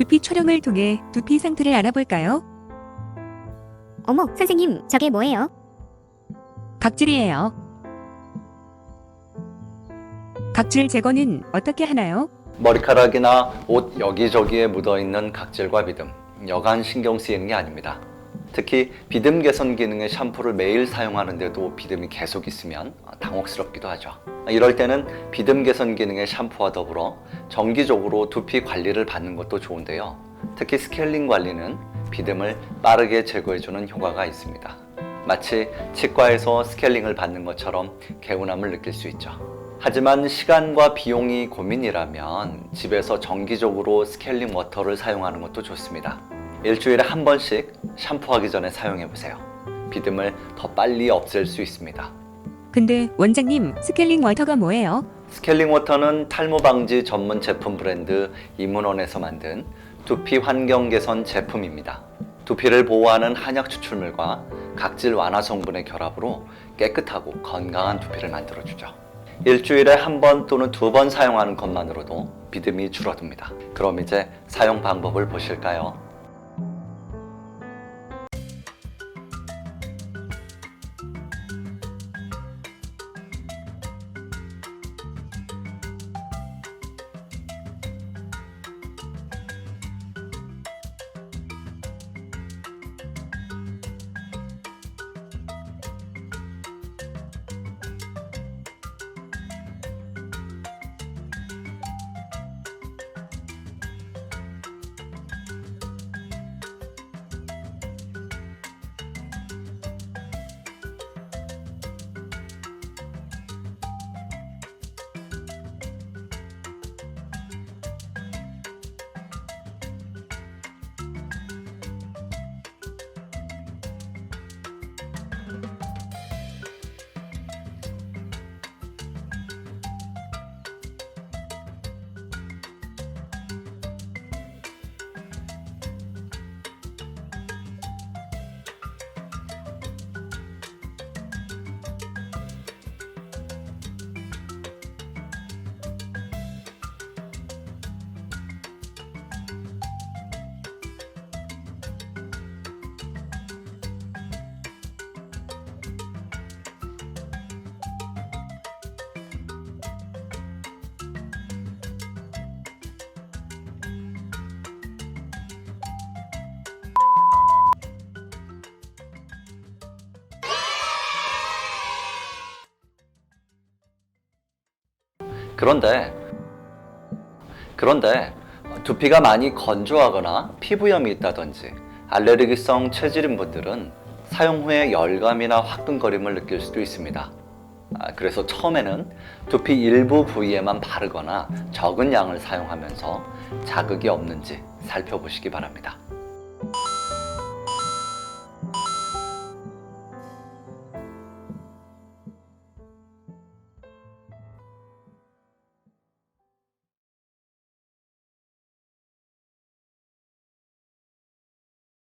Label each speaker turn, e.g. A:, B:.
A: 두피 촬영을 통해 두피 상태를 알아볼까요?
B: 어머, 선생님, 저게 뭐예요?
A: 각질이에요. 각질 제거는 어떻게 하나요?
C: 머리카락이나 옷 여기저기에 묻어있는 각질과 비듬, 여간 신경 쓰이는 게 아닙니다. 특히 비듬 개선 기능의 샴푸를 매일 사용하는데도 비듬이 계속 있으면 당혹스럽기도 하죠. 이럴 때는 비듬 개선 기능의 샴푸와 더불어 정기적으로 두피 관리를 받는 것도 좋은데요. 특히 스케일링 관리는 비듬을 빠르게 제거해주는 효과가 있습니다. 마치 치과에서 스케일링을 받는 것처럼 개운함을 느낄 수 있죠. 하지만 시간과 비용이 고민이라면 집에서 정기적으로 스케일링 워터를 사용하는 것도 좋습니다. 일주일에 한 번씩 샴푸하기 전에 사용해 보세요. 비듬을 더 빨리 없앨 수 있습니다.
A: 근데 원장님, 스케일링 워터가 뭐예요?
C: 스케일링 워터는 탈모 방지 전문 제품 브랜드 이문원에서 만든 두피 환경 개선 제품입니다. 두피를 보호하는 한약 추출물과 각질 완화 성분의 결합으로 깨끗하고 건강한 두피를 만들어주죠. 일주일에 한 번 또는 두 번 사용하는 것만으로도 비듬이 줄어듭니다. 그럼 이제 사용 방법을 보실까요? 그런데 그런데 두피가 많이 건조하거나 피부염이 있다든지 알레르기성 체질인 분들은 사용 후에 열감이나 화끈거림을 느낄 수도 있습니다. 아, 그래서 처음에는 두피 일부 부위에만 바르거나 적은 양을 사용하면서 자극이 없는지 살펴보시기 바랍니다.